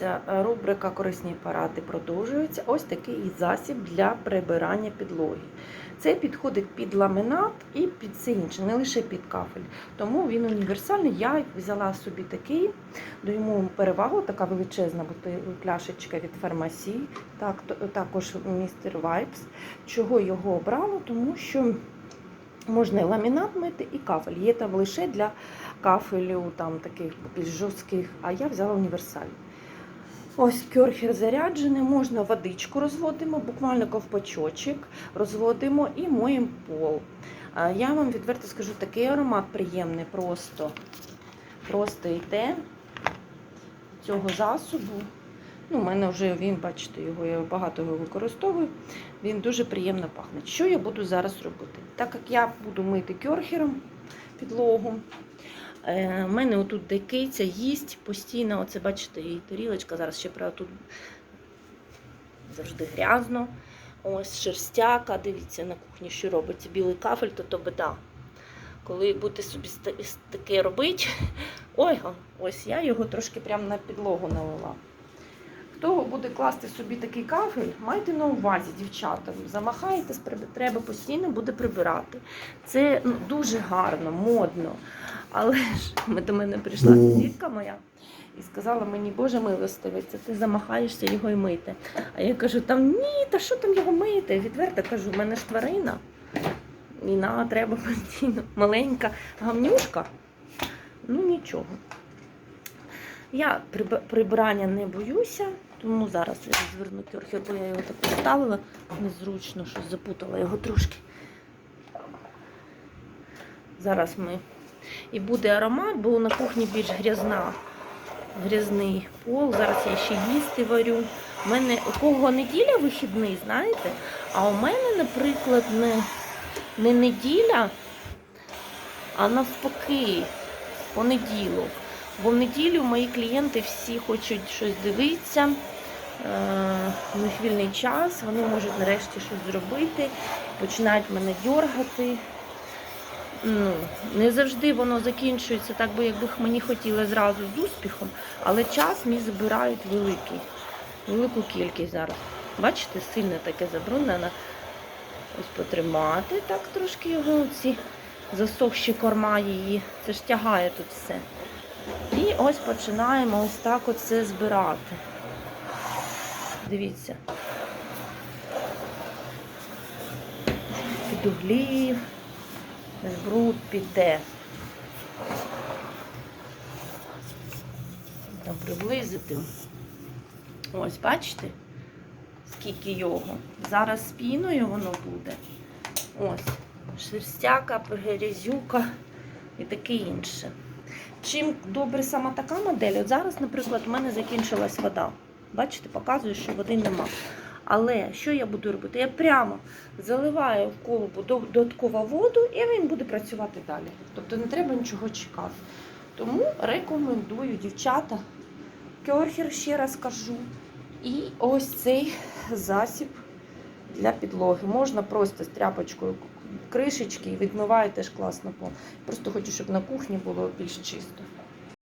Дивіться, е, рубрика Корисні паради продовжується. Ось такий засіб для прибирання підлоги. Це підходить під ламінат і під все інше, не лише під кафель. Тому він універсальний. Я взяла собі такий, даю йому перевагу, така величезна пляшечка від фармасії, так, також містер Вайпс. Чого його обрала? Тому що можна і ламінат мити, і кафель. Є там лише для кафелю, там таких більш жорстких, а я взяла універсальний. Ось кьорхер заряджений, можна водичку розводимо, буквально ковпачочок розводимо і моємо пол. Я вам відверто скажу, такий аромат приємний, просто, просто йде цього засобу. Ну, у мене вже він, бачите, його я багато його використовую. Він дуже приємно пахне. Що я буду зараз робити? Так як я буду мити кьорхером підлогу, Е, У мене отут де їсть постійно, оце бачите, і тарілочка, зараз ще правда тут завжди грязно. Ось шерстяка, дивіться на кухні, що робиться. Білий кафель, то то беда. Коли будете собі таке робити, ой, ось я його трошки прямо на підлогу налила. Хто буде класти собі такий кафель, майте на увазі, дівчата. Замахаєтесь, треба постійно буде прибирати. Це ну, дуже гарно, модно. Але ж до мене прийшла сусідка моя і сказала мені, Боже милостивиця, ти замахаєшся його й мити. А я кажу, там ні, та що там його мити? Відверто кажу, в мене ж тварина. І на треба постійно. Маленька гамнюшка. Ну нічого. Я приб- прибирання не боюся, тому зараз я зверну кьорхер, бо я його так поставила. Незручно, щось запутала його трошки. Зараз ми. І буде аромат, бо на кухні більш грязна, грязний пол. Зараз я ще їсти варю. У мене у кого неділя вихідний, знаєте? А у мене, наприклад, не, не неділя, а навпаки, понеділок. Бо в неділю мої клієнти всі хочуть щось дивитися. е, У них вільний час, вони можуть нарешті щось зробити, починають мене дьоргати. Ну, не завжди воно закінчується так, би якби мені хотілося зразу з успіхом, але час мій забирають великий, велику кількість зараз. Бачите, сильно таке забруднене. Ось потримати так трошки його, ці засохші корма її. Це ж тягає тут все. І ось починаємо ось так оце збирати. Дивіться. Під углів, бруд піде. Там приблизити. Ось, бачите, скільки його. Зараз з піною воно буде. Ось, шерстяка, грязюка і таке інше. Чим добре сама така модель? От зараз, наприклад, у мене закінчилась вода. Бачите, показую, що води нема. Але що я буду робити? Я прямо заливаю в колбу додаткову воду, і він буде працювати далі. Тобто не треба нічого чекати. Тому рекомендую, дівчата, кьорхер ще раз кажу. І ось цей засіб для підлоги. Можна просто з тряпочкою кришечки і відмиваєте ж класно. Просто хочу, щоб на кухні було більш чисто.